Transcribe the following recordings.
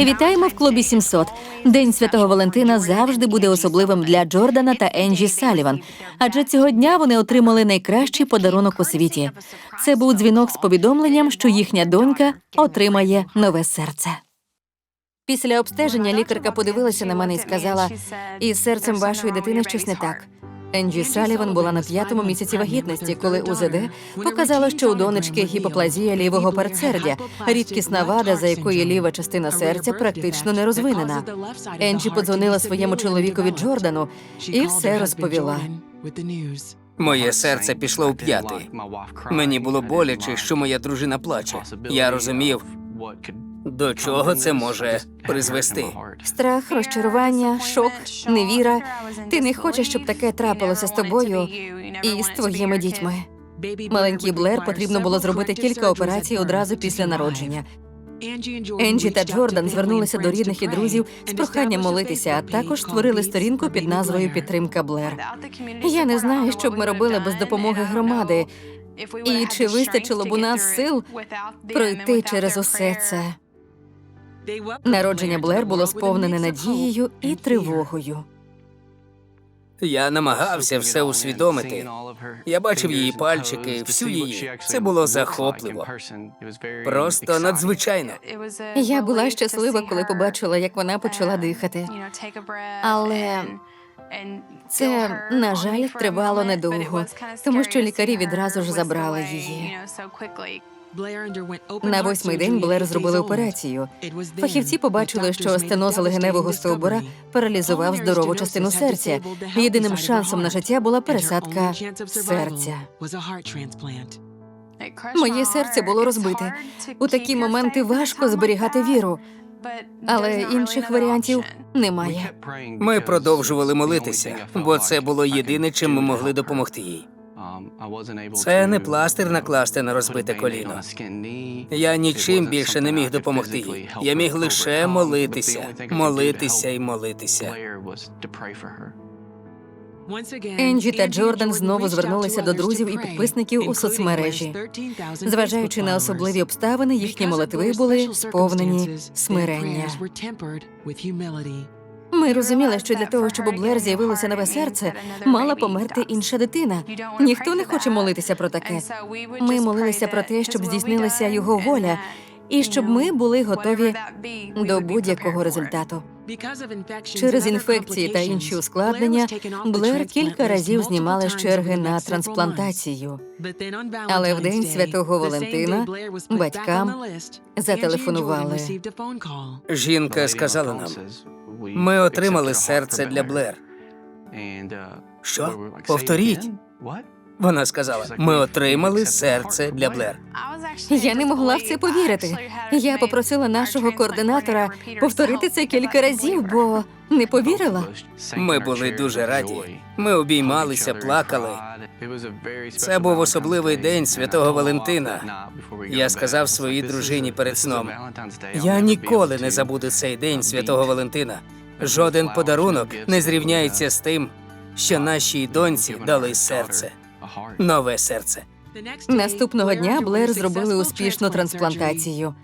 Вітаємо в клубі 700. День святого Валентина завжди буде особливим для Джордана та Енджі Саліван, адже цього дня вони отримали найкращий подарунок у світі. Це був дзвінок з повідомленням, що їхня донька отримає нове серце. Після обстеження лікарка подивилася на мене і сказала: із серцем вашої дитини щось не так. Енджі Саліван була на п'ятому місяці вагітності, коли УЗД показало, що у донечки гіпоплазія лівого передсердя, рідкісна вада, за якої ліва частина серця практично не розвинена. Енджі подзвонила своєму чоловікові Джордану і все розповіла. Моє серце пішло у п'ятий. Мені було боляче, що моя дружина плаче. Я розумів, до чого це може призвести. Страх, розчарування, шок, невіра. Ти не хочеш, щоб таке трапилося з тобою і з твоїми дітьми. Маленький Блер потрібно було зробити кілька операцій одразу після народження. Енджі та Джордан звернулися до рідних і друзів з проханням молитися, а також створили сторінку під назвою Підтримка Блер. Я не знаю, що б ми робили без допомоги громади, і чи вистачило б у нас сил пройти через усе це. Народження Блер було сповнене надією і тривогою. Я намагався все усвідомити. Я бачив її пальчики, всю її. Це було захопливо. Просто надзвичайно. Я була щаслива, коли побачила, як вона почала дихати. Але це, на жаль, тривало недовго, тому що лікарі відразу ж забрали її. На восьмий день Блер зробили операцію. Фахівці побачили, що стеноз легеневого стовбура паралізував здорову частину серця. Єдиним шансом на життя була пересадка серця. Моє серце було розбите. У такі моменти важко зберігати віру, але інших варіантів немає. Ми продовжували молитися, бо це було єдине, чим ми могли допомогти їй. Це не пластир накласти на розбите коліно. Я нічим більше не міг допомогти їй. Я міг лише молитися, молитися і молитися. Енджі та Джордан знову звернулися до друзів і підписників у соцмережі. Зважаючи на особливі обставини, їхні молитви були сповнені смирення. Ми розуміли, що для того, щоб у Блер з'явилося нове серце, мала померти інша дитина. Ніхто не хоче молитися про таке. Ми молилися про те, щоб здійснилася його воля, і щоб ми були готові до будь-якого результату. Через інфекції та інші ускладнення Блер кілька разів знімали з черги на трансплантацію. Але в день святого Валентина батькам зателефонували. Жінка сказала нам: ми отримали серце для Блер. Що? Повторіть. Вона сказала: ми отримали серце для Блер. Я не могла в це повірити. Я попросила нашого координатора повторити це кілька разів, бо не повірила. Ми були дуже раді. Ми обіймалися, плакали. Це був особливий день святого Валентина. Я сказав своїй дружині перед сном: я ніколи не забуду цей день святого Валентина. Жоден подарунок не зрівняється з тим, що нашій доньці дали серце, нове серце. Наступного дня Блер зробили успішну трансплантацію.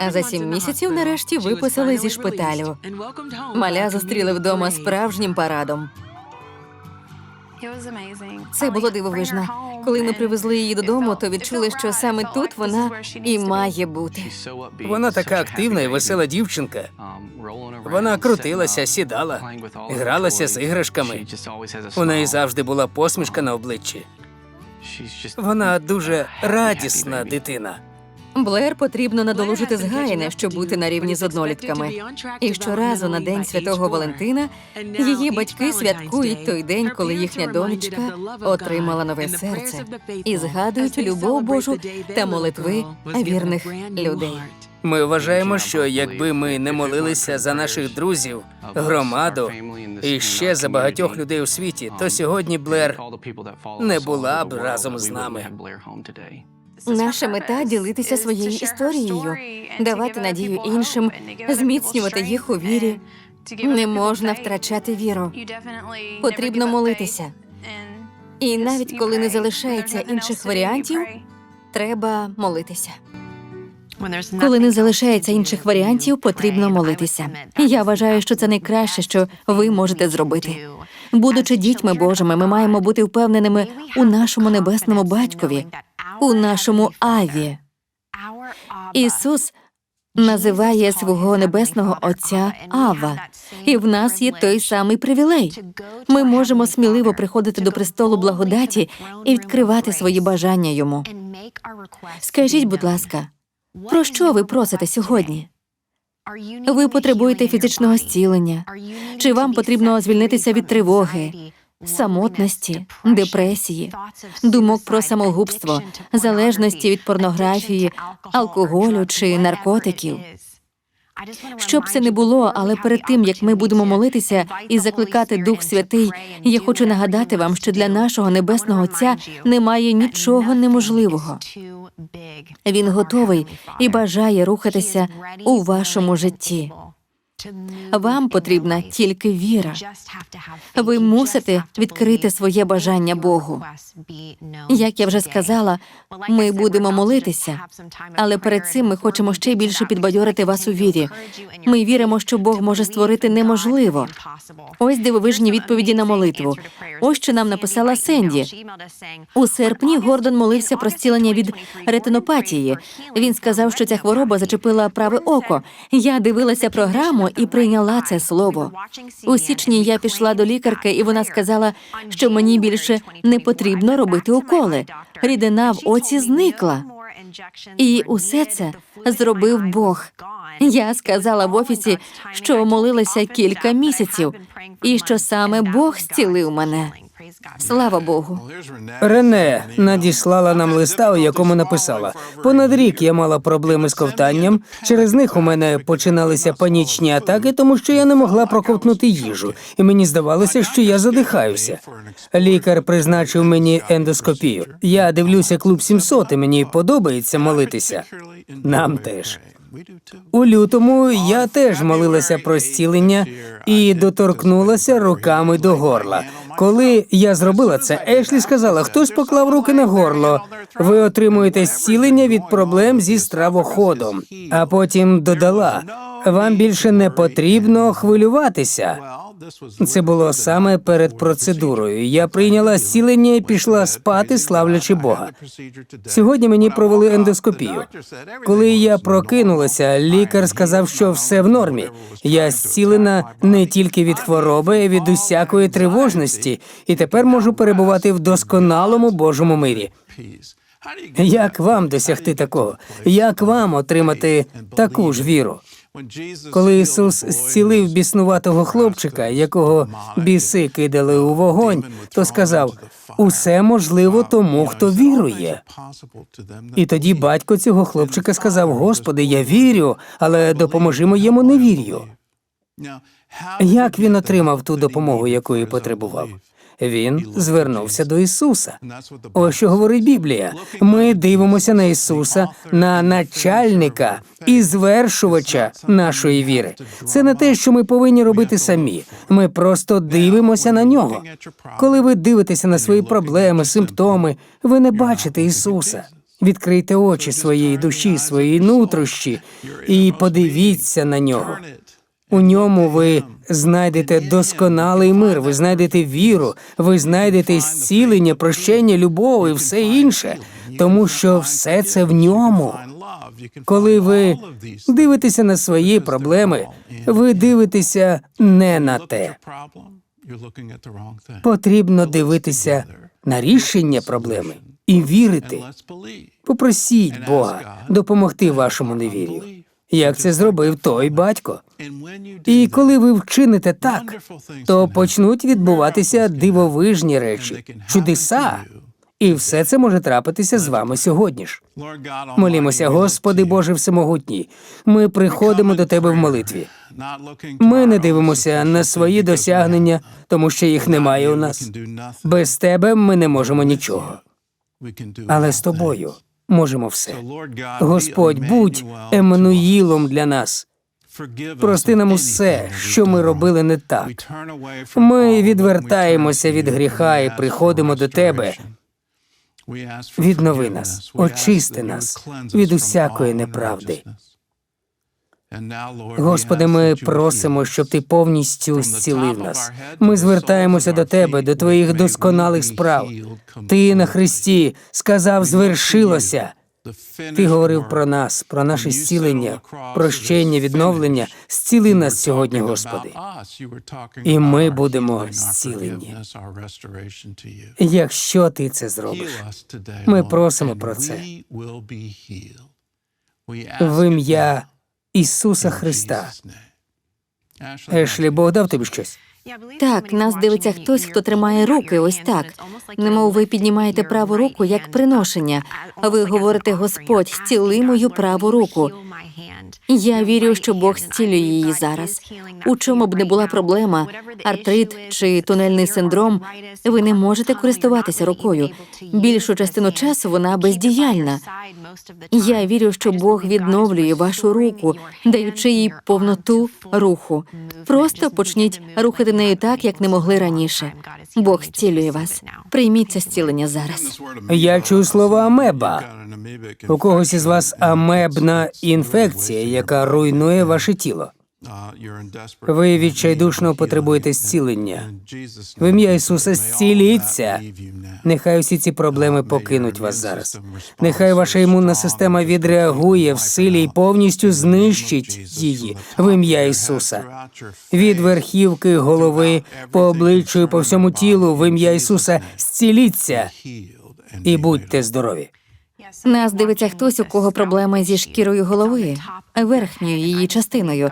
А за сім місяців нарешті виписали зі шпиталю. Маля зустріли вдома справжнім парадом. Це було дивовижно. Коли ми привезли її додому, то відчули, що саме тут вона і має бути. Вона така активна і весела дівчинка. Вона крутилася, сідала, гралася з іграшками. У неї завжди була посмішка на обличчі. Вона дуже радісна дитина. Блер потрібно надолужити згаяне, щоб бути на рівні з однолітками. І щоразу на день святого Валентина її батьки святкують той день, коли їхня донечка отримала нове серце, і згадують любов Божу та молитви вірних людей. Ми вважаємо, що якби ми не молилися за наших друзів, громаду і ще за багатьох людей у світі, то сьогодні Блер не була б разом з нами. Наша мета ділитися своєю історією, давати надію іншим, зміцнювати їх у вірі. Не можна втрачати віру. Потрібно молитися. І навіть коли не залишається інших варіантів, треба молитися. Коли не залишається інших варіантів, потрібно молитися. Я вважаю, що це найкраще, що ви можете зробити. Будучи дітьми Божими, ми маємо бути впевненими у нашому небесному батькові, у нашому Аві. Ісус називає свого небесного Отця Ава, і в нас є той самий привілей. Ми можемо сміливо приходити до престолу благодаті і відкривати свої бажання йому. Скажіть, будь ласка, про що ви просите сьогодні? Ви потребуєте фізичного зцілення? Чи вам потрібно звільнитися від тривоги, самотності, депресії, думок про самогубство, залежності від порнографії, алкоголю чи наркотиків? Щоб це не було, але перед тим як ми будемо молитися і закликати Дух Святий, я хочу нагадати вам, що для нашого небесного Отця немає нічого неможливого. Він готовий і бажає рухатися у вашому житті. Вам потрібна тільки віра. Ви мусите відкрити своє бажання Богу. Як я вже сказала, ми будемо молитися, але перед цим ми хочемо ще більше підбадьорити вас у вірі. Ми віримо, що Бог може створити неможливо. Ось дивовижні відповіді на молитву. Ось що нам написала Сенді. У серпні Гордон молився про зцілення від ретинопатії. Він сказав, що ця хвороба зачепила праве око. Я дивилася програму і прийняла це слово. У січні я пішла до лікарки, і вона сказала, що мені більше не потрібно робити уколи. Рідина в оці зникла. І усе це зробив Бог. Я сказала в офісі, що молилася кілька місяців, і що саме Бог зцілив мене. Слава Богу. Рене надіслала нам листа, у якому написала: понад рік я мала проблеми з ковтанням. Через них у мене починалися панічні атаки, тому що я не могла проковтнути їжу, і мені здавалося, що я задихаюся. Лікар призначив мені ендоскопію. Я дивлюся клуб 700, і мені подобається молитися. Нам теж. У лютому я теж молилася про зцілення і доторкнулася руками до горла. Коли я зробила це, Ешлі сказала: хтось поклав руки на горло. Ви отримуєте зцілення від проблем зі стравоходом. А потім додала: вам більше не потрібно хвилюватися. Це було саме перед процедурою. Я прийняла зцілення і пішла спати, славлячи Бога. Сьогодні мені провели ендоскопію. Коли я прокинулася, лікар сказав, що все в нормі. Я зцілена не тільки від хвороби, а й від усякої тривожності, і тепер можу перебувати в досконалому Божому мирі. Як вам досягти такого? Як вам отримати таку ж віру? Коли Ісус зцілив біснуватого хлопчика, якого біси кидали у вогонь, то сказав: усе можливо тому, хто вірує. І тоді батько цього хлопчика сказав: Господи, я вірю, але допоможи моєму невір'ю. Як він отримав ту допомогу, якої потребував? Він звернувся до Ісуса. Ось що говорить Біблія. Ми дивимося на Ісуса, на начальника і звершувача нашої віри. Це не те, що ми повинні робити самі. Ми просто дивимося на нього. Коли ви дивитеся на свої проблеми, симптоми, ви не бачите Ісуса. Відкрийте очі своєї душі, своєї нутрощі і подивіться на нього. У ньому ви знайдете досконалий мир, ви знайдете віру, ви знайдете зцілення, прощення, любов і все інше, тому що все це в ньому. Коли ви дивитеся на свої проблеми, ви дивитеся не на те. Потрібно дивитися на рішення проблеми і вірити. Попросіть Бога допомогти вашому невір'ю. Як це зробив той батько? І коли ви вчините так, то почнуть відбуватися дивовижні речі, чудеса, і все це може трапитися з вами сьогодні ж. Молімося, Господи Боже Всемогутній. Ми приходимо до Тебе в молитві. Ми не дивимося на свої досягнення, тому що їх немає у нас. Без тебе ми не можемо нічого. Але з тобою можемо все. Господь, будь Еммануїлом для нас. Прости нам усе, що ми робили не так. Ми відвертаємося від гріха і приходимо до тебе. Віднови нас, очисти нас від усякої неправди. Господи, ми просимо, щоб ти повністю зцілив нас. Ми звертаємося до тебе, до твоїх досконалих справ. Ти на Христі сказав, звершилося. Ти говорив про нас, про наше зцілення, прощення, відновлення. Зціли нас сьогодні, Господи. І ми будемо зцілені. Якщо ти це зробиш, Ми просимо про це. в ім'я Ісуса Христа. Ешлі, Бог дав тобі щось? Так, нас дивиться хтось, хто тримає руки ось так. Немов ви піднімаєте праву руку як приношення. А ви говорите, Господь, зціли мою праву руку. Я вірю, що Бог зцілює її зараз. У чому б не була проблема, артрит чи тунельний синдром, ви не можете користуватися рукою. Більшу частину часу вона бездіяльна. Я вірю, що Бог відновлює вашу руку, даючи їй повноту руху. Просто почніть рухати нею так, як не могли раніше. Бог зцілює вас. Прийміть це зцілення зараз. Я чую слово амеба. У когось із вас амебна інфекція, яка руйнує ваше тіло. Ви відчайдушно потребуєте зцілення. В ім'я Ісуса зціліться. Нехай усі ці проблеми покинуть вас зараз. Нехай ваша імунна система відреагує в силі і повністю знищить її в ім'я Ісуса. Від верхівки голови по обличчю по всьому тілу в ім'я Ісуса зціліться і будьте здорові. Нас дивиться хтось, у кого проблеми зі шкірою голови, верхньою її частиною.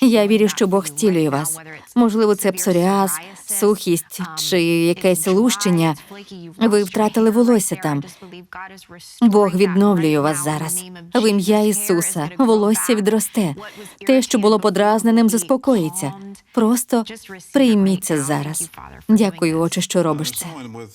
Я вірю, що Бог зцілює вас. Можливо, це псоріаз, сухість чи якесь лущення. Ви втратили волосся там. Бог відновлює вас зараз. В ім'я Ісуса волосся відросте. Те, що було подразненим, заспокоїться. Просто прийміть це зараз. Дякую, Отче, що робиш це.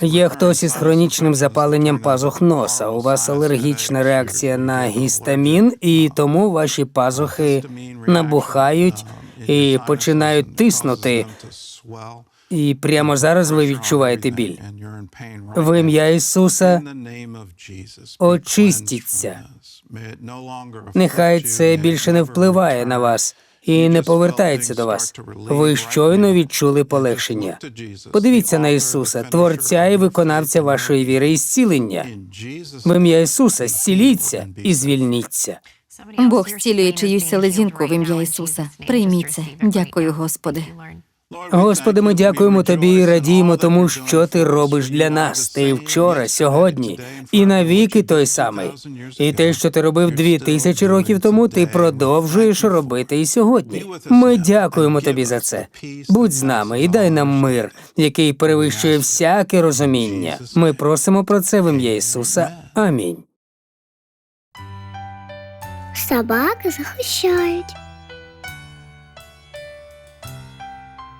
Є хтось із хронічним запаленням пазух носа. У вас алергічна реакція на гістамін, і тому ваші пазухи набухають і починають тиснути. І прямо зараз ви відчуваєте біль. В ім'я Ісуса очистіться. Нехай це більше не впливає на вас і не повертається до вас. Ви щойно відчули полегшення. Подивіться на Ісуса, Творця і виконавця вашої віри і зцілення. В ім'я Ісуса зціліться і звільніться. Бог зцілює чиюсь селезінку в ім'я Ісуса. Прийміть це. Дякую, Господи. Господи, ми дякуємо тобі і радіємо тому, що ти робиш для нас. Ти вчора, сьогодні і навіки той самий. І те, що ти робив дві тисячі років тому, ти продовжуєш робити і сьогодні. Ми дякуємо тобі за це. Будь з нами і дай нам мир, який перевищує всяке розуміння. Ми просимо про це в ім'я Ісуса. Амінь. Собаки захищають.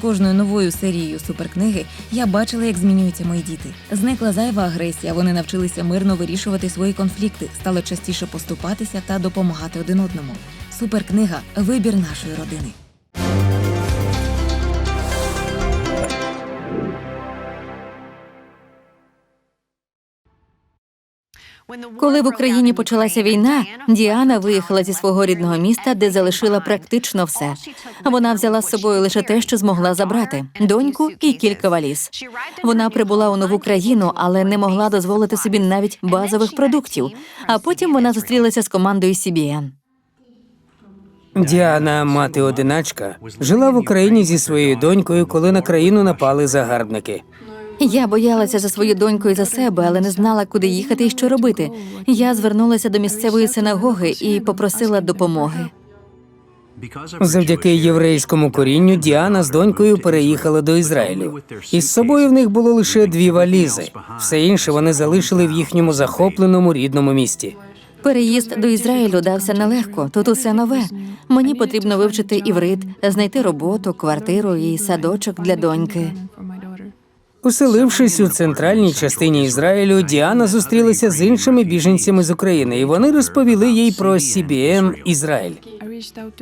Кожною новою серією суперкниги я бачила, як змінюються мої діти. Зникла зайва агресія. Вони навчилися мирно вирішувати свої конфлікти, стали частіше поступатися та допомагати один одному. Суперкнига вибір нашої родини. Коли в Україні почалася війна, Діана виїхала зі свого рідного міста, де залишила практично все. Вона взяла з собою лише те, що змогла забрати доньку і кілька валіз. Вона прибула у нову країну, але не могла дозволити собі навіть базових продуктів. А потім вона зустрілася з командою CBN. Діана, мати одиначка, жила в Україні зі своєю донькою, коли на країну напали загарбники. Я боялася за свою доньку і за себе, але не знала, куди їхати і що робити. Я звернулася до місцевої синагоги і попросила допомоги. Завдяки єврейському корінню Діана з донькою переїхали до Ізраїлю. Із собою в них було лише дві валізи. Все інше вони залишили в їхньому захопленому рідному місті. Переїзд до Ізраїлю дався нелегко. Тут усе нове. Мені потрібно вивчити іврит, знайти роботу, квартиру і садочок для доньки. Оселившись у центральній частині Ізраїлю, Діана зустрілася з іншими біженцями з України, і вони розповіли їй про CBN Ізраїль.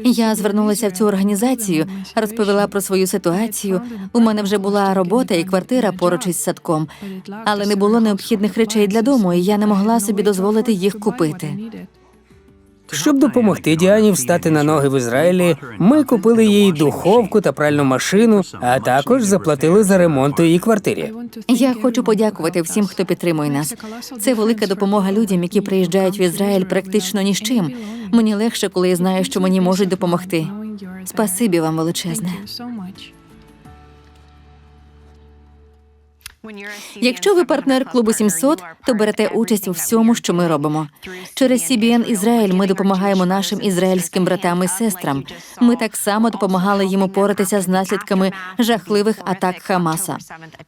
Я звернулася в цю організацію, розповіла про свою ситуацію. У мене вже була робота і квартира поруч із садком, але не було необхідних речей для дому, і я не могла собі дозволити їх купити. Щоб допомогти Діані встати на ноги в Ізраїлі, ми купили їй духовку та пральну машину, а також заплатили за ремонт у її квартирі. Я хочу подякувати всім, хто підтримує нас. Це велика допомога людям, які приїжджають в Ізраїль практично ні з чим. Мені легше, коли я знаю, що мені можуть допомогти. Спасибі вам величезне. Якщо ви партнер клубу 700, то берете участь у всьому, що ми робимо. Через CBN Ізраїль ми допомагаємо нашим ізраїльським братам і сестрам. Ми так само допомагали їм упоратися з наслідками жахливих атак Хамаса.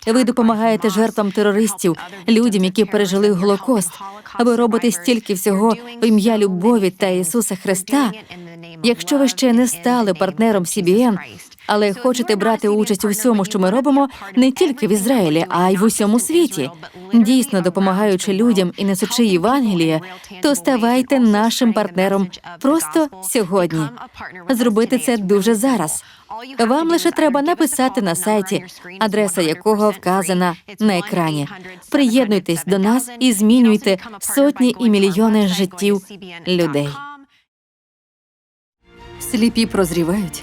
Ви допомагаєте жертвам терористів, людям, які пережили Голокост. Ви робите стільки всього в ім'я любові та Ісуса Христа. Якщо ви ще не стали партнером CBN, але хочете брати участь у всьому, що ми робимо, не тільки в Ізраїлі, а й в усьому світі, дійсно допомагаючи людям і несучи Євангеліє, то ставайте нашим партнером просто сьогодні. Зробити це дуже зараз. Вам лише треба написати на сайті, адреса якого вказана на екрані. Приєднуйтесь до нас і змінюйте сотні і мільйони життів людей. Сліпі прозрівають,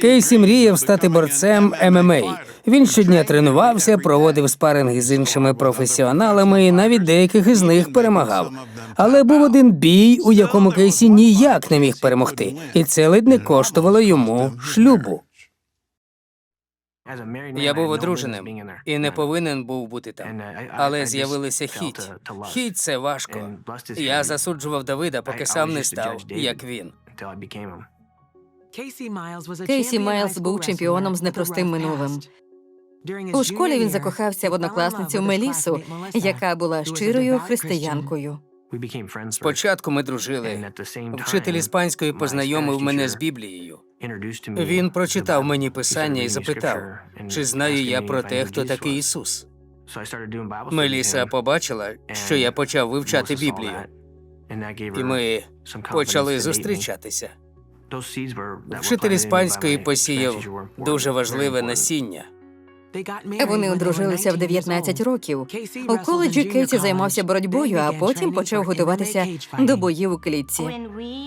Кейсі мріяв стати борцем ММА. Він щодня тренувався, проводив спаринги з іншими професіоналами і навіть деяких із них перемагав. Але був один бій, у якому Кейсі ніяк не міг перемогти, і це ледь не коштувало йому шлюбу. Я був одруженим і не повинен був бути там. Але з'явилися хіть. Хіть це важко. Я засуджував Давида, поки сам не став, як він. Кейсі Майлз був чемпіоном з непростим минулим. У школі він закохався в однокласницю Мелісу, яка була щирою християнкою. Спочатку ми дружили. Вчитель іспанської познайомив мене з Біблією. Він прочитав мені писання і запитав, чи знаю я про те, хто такий Ісус. Меліса побачила, що я почав вивчати Біблію, і ми почали зустрічатися. Вчитель іспанської посіяв дуже важливе насіння. Вони одружилися в 19 років. У коледжі Кейсі займався боротьбою, а потім почав готуватися до боїв у клітці.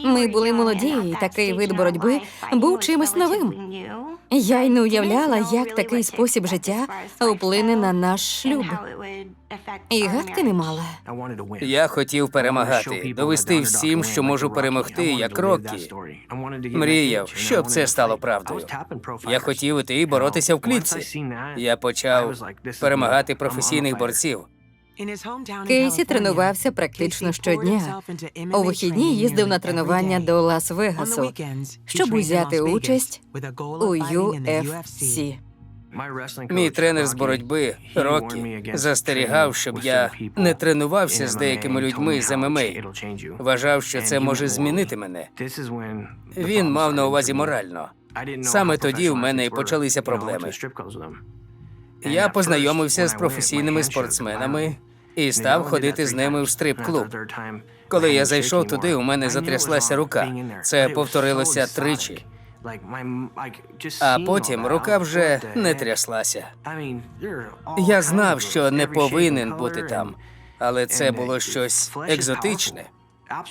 Ми були молоді, і такий вид боротьби був чимось новим. Я й не уявляла, як такий спосіб життя вплине на наш шлюб. І гадки не мала. Я хотів перемагати, довести всім, що можу перемогти, як Роккі. Мріяв, щоб це стало правдою. Я хотів іти і боротися в клітці. Я почав перемагати професійних борців. Кейсі тренувався практично щодня. У вихідні їздив на тренування до Лас-Вегасу, щоб узяти участь у UFC. Мій тренер з боротьби Рокі застерігав, щоб я не тренувався з деякими людьми з ММА. Вважав, що це може змінити мене. Він мав на увазі морально. Саме тоді в мене і почалися проблеми. Я познайомився з професійними спортсменами і став ходити з ними в стрип-клуб. Коли я зайшов туди, у мене затряслася рука. Це повторилося тричі. А потім рука вже не тряслася. Я знав, що не повинен бути там, але це було щось екзотичне.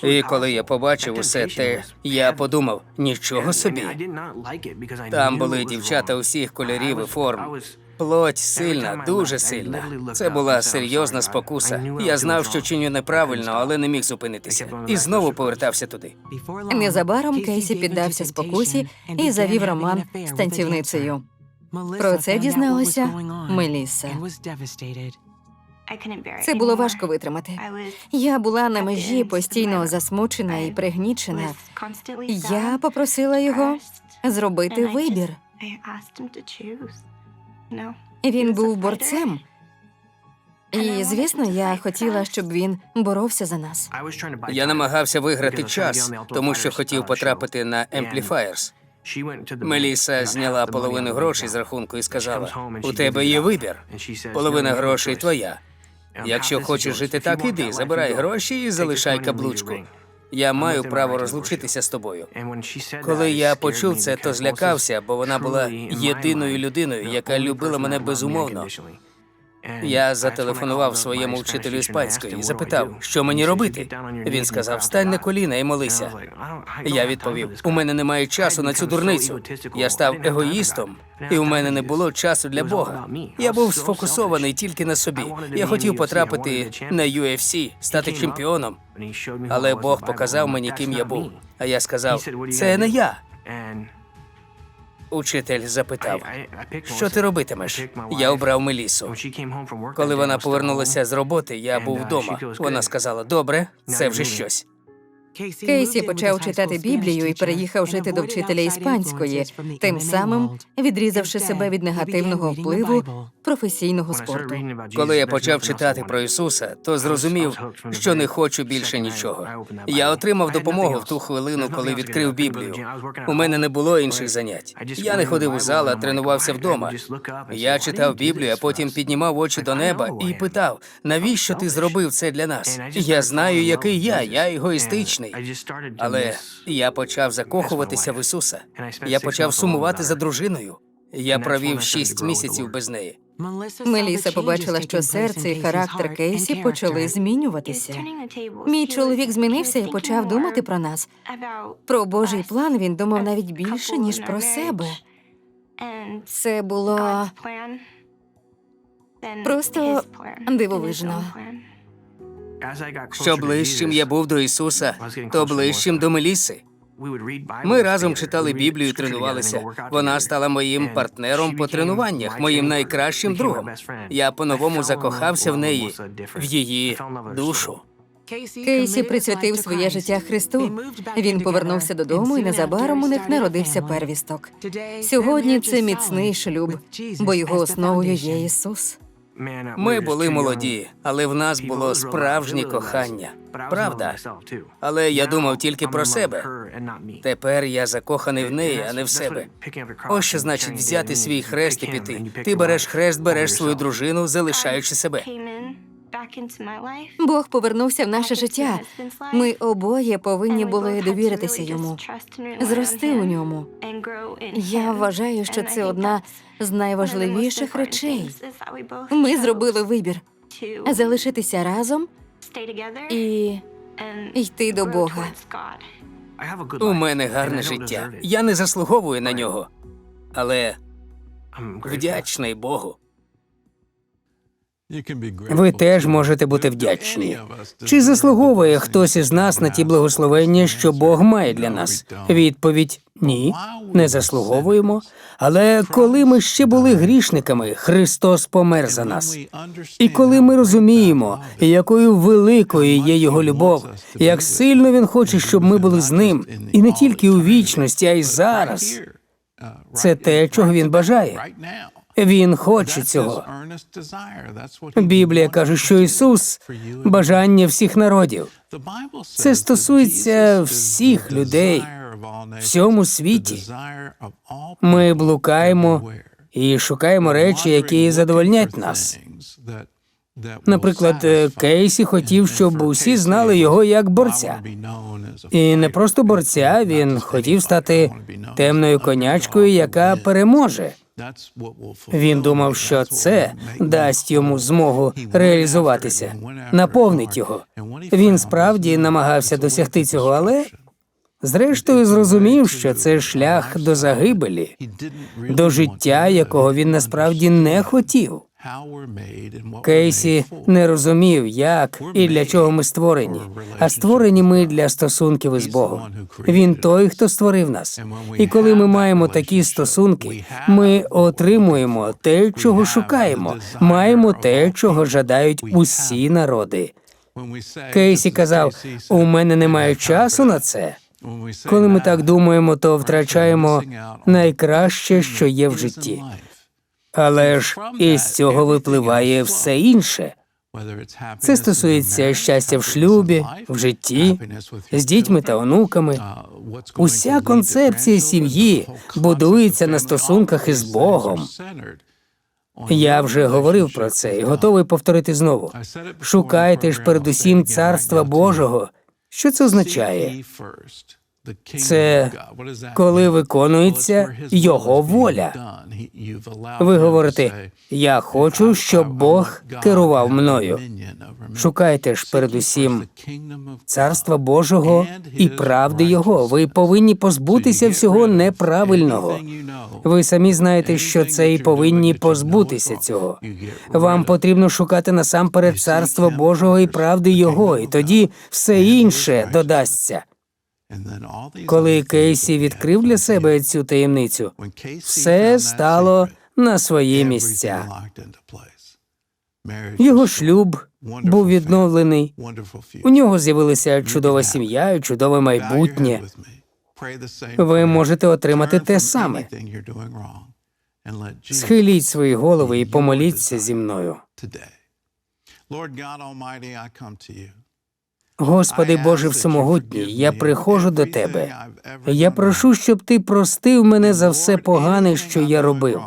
І коли я побачив усе те, я подумав: нічого собі. Там були дівчата усіх кольорів і форм. Плоть сильна, дуже сильна. Це була серйозна спокуса. Я знав, що чиню неправильно, але не міг зупинитися. І знову повертався туди. Незабаром Кейсі піддався спокусі і завів роман з танцівницею. Про це дізналася Мелісса. Це було важко витримати. Я була на межі постійно засмучена і пригнічена. Я попросила його зробити вибір. Він був борцем. І, звісно, я хотіла, щоб він боровся за нас. Я намагався виграти час, тому що хотів потрапити на Amplifiers. Меліса зняла половину грошей з рахунку і сказала: у тебе є вибір. Половина грошей твоя. Якщо хочеш жити так, іди, забирай гроші і залишай каблучку. Я маю право розлучитися з тобою. Коли я почув це, то злякався, бо вона була єдиною людиною, яка любила мене безумовно. Я зателефонував своєму вчителю іспанської і запитав, що мені робити. Він сказав: стань на коліна і молися. Я відповів: у мене немає часу на цю дурницю. Я став егоїстом, і у мене не було часу для Бога. Я був сфокусований тільки на собі. Я хотів потрапити на UFC, стати чемпіоном. Але Бог показав мені, ким я був. А я сказав: це не я. Учитель запитав, що ти робитимеш? Я обрав Мелісу. Коли вона повернулася з роботи, я був вдома. Вона сказала: Добре, це вже щось. Кейсі почав читати Біблію і переїхав жити до вчителя іспанської, тим самим відрізавши себе від негативного впливу професійного спорту. Коли я почав читати про Ісуса, то зрозумів, що не хочу більше нічого. Я отримав допомогу в ту хвилину, коли відкрив Біблію. У мене не було інших занять. Я не ходив у зал, а тренувався вдома. Я читав Біблію, а потім піднімав очі до неба і питав: навіщо ти зробив це для нас? Я знаю, який я, я егоїстичний. Але я почав закохуватися в Ісуса. Я почав сумувати за дружиною. Я провів шість місяців без неї. Меліса побачила, що серце і характер Кейсі почали змінюватися. Мій чоловік змінився і почав думати про нас. Про Божий план він думав навіть більше, ніж про себе. Це було просто дивовижно. Що ближчим я був до Ісуса, то ближчим до Меліси. Ми разом читали Біблію, і тренувалися. Вона стала моїм партнером по тренуваннях, моїм найкращим другом. Я по-новому закохався в неї, в її душу. Кейсі присвятив своє життя Христу. Він повернувся додому, і незабаром у них народився первісток. Сьогодні це міцний шлюб, бо його основою є Ісус. Ми були молоді, але в нас було справжнє кохання. Правда. Але я думав тільки про себе. Тепер я закоханий в неї, а не в себе. Ось що значить взяти свій хрест і піти. Ти береш хрест, береш свою дружину, залишаючи себе. Бог повернувся в наше життя. Ми обоє повинні були довіритися йому, зрости у ньому. Я вважаю, що це одна з найважливіших речей. Ми зробили вибір залишитися разом і йти до Бога. У мене гарне життя. Я не заслуговую на нього, але вдячний Богу. Ви теж можете бути вдячні. Чи заслуговує хтось із нас на ті благословення, що Бог має для нас? Відповідь ні, не заслуговуємо. Але коли ми ще були грішниками, Христос помер за нас. І коли ми розуміємо, якою великою є його любов, як сильно він хоче, щоб ми були з ним, і не тільки у вічності, а й зараз. Це те, чого він бажає. Він хоче цього. Біблія каже, що Ісус бажання всіх народів. Це стосується всіх людей в всьому світі. Ми блукаємо і шукаємо речі, які задовольнять нас. Наприклад, е, Кейсі хотів, щоб усі знали його як борця. І не просто борця, він хотів стати темною конячкою, яка переможе. Він думав, що це дасть йому змогу реалізуватися, наповнить його. Він справді намагався досягти цього, але зрештою зрозумів, що це шлях до загибелі, до життя, якого він насправді не хотів. Кейсі не розумів, як і для чого ми створені, а створені ми для стосунків із Богом. Він той, хто створив нас. І коли ми маємо такі стосунки, ми отримуємо те, чого шукаємо, маємо те, чого жадають усі народи. Кейсі казав: у мене немає часу на це. Коли ми так думаємо, то втрачаємо найкраще, що є в житті. Але ж із цього випливає все інше. Це стосується щастя в шлюбі, в житті, з дітьми та онуками. Уся концепція сім'ї будується на стосунках із Богом. Я вже говорив про це і готовий повторити знову. Шукайте ж передусім царства Божого. Що це означає? Це коли виконується його воля. Ви говорите, я хочу, щоб Бог керував мною. Шукайте ж передусім царства Божого і правди Його. Ви повинні позбутися всього неправильного. Ви самі знаєте, що це і повинні позбутися цього. Вам потрібно шукати насамперед царства Божого і правди Його, і тоді все інше додасться. Коли Кейсі відкрив для себе цю таємницю, все стало на свої місця. Його шлюб був відновлений. У нього з'явилася чудова сім'я і чудове майбутнє. Ви можете отримати те саме. Схиліть свої голови і помоліться зі мною. Господи Боже Всемогутній, я приходжу до Тебе. Я прошу, щоб Ти простив мене за все погане, що я робив.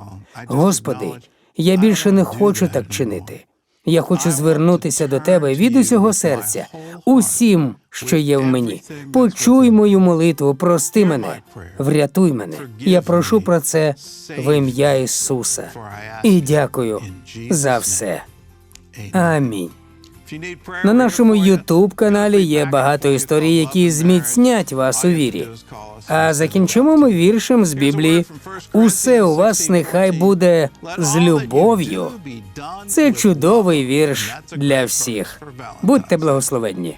Господи, я більше не хочу так чинити. Я хочу звернутися до Тебе від усього серця, усім, що є в мені. Почуй мою молитву, прости мене, врятуй мене. Я прошу про це в ім'я Ісуса і дякую за все. Амінь. На нашому Ютуб каналі є багато історій, які зміцнять вас у вірі. А закінчимо ми віршем з Біблії. Усе у вас нехай буде з любов'ю. Це чудовий вірш для всіх. Будьте благословенні.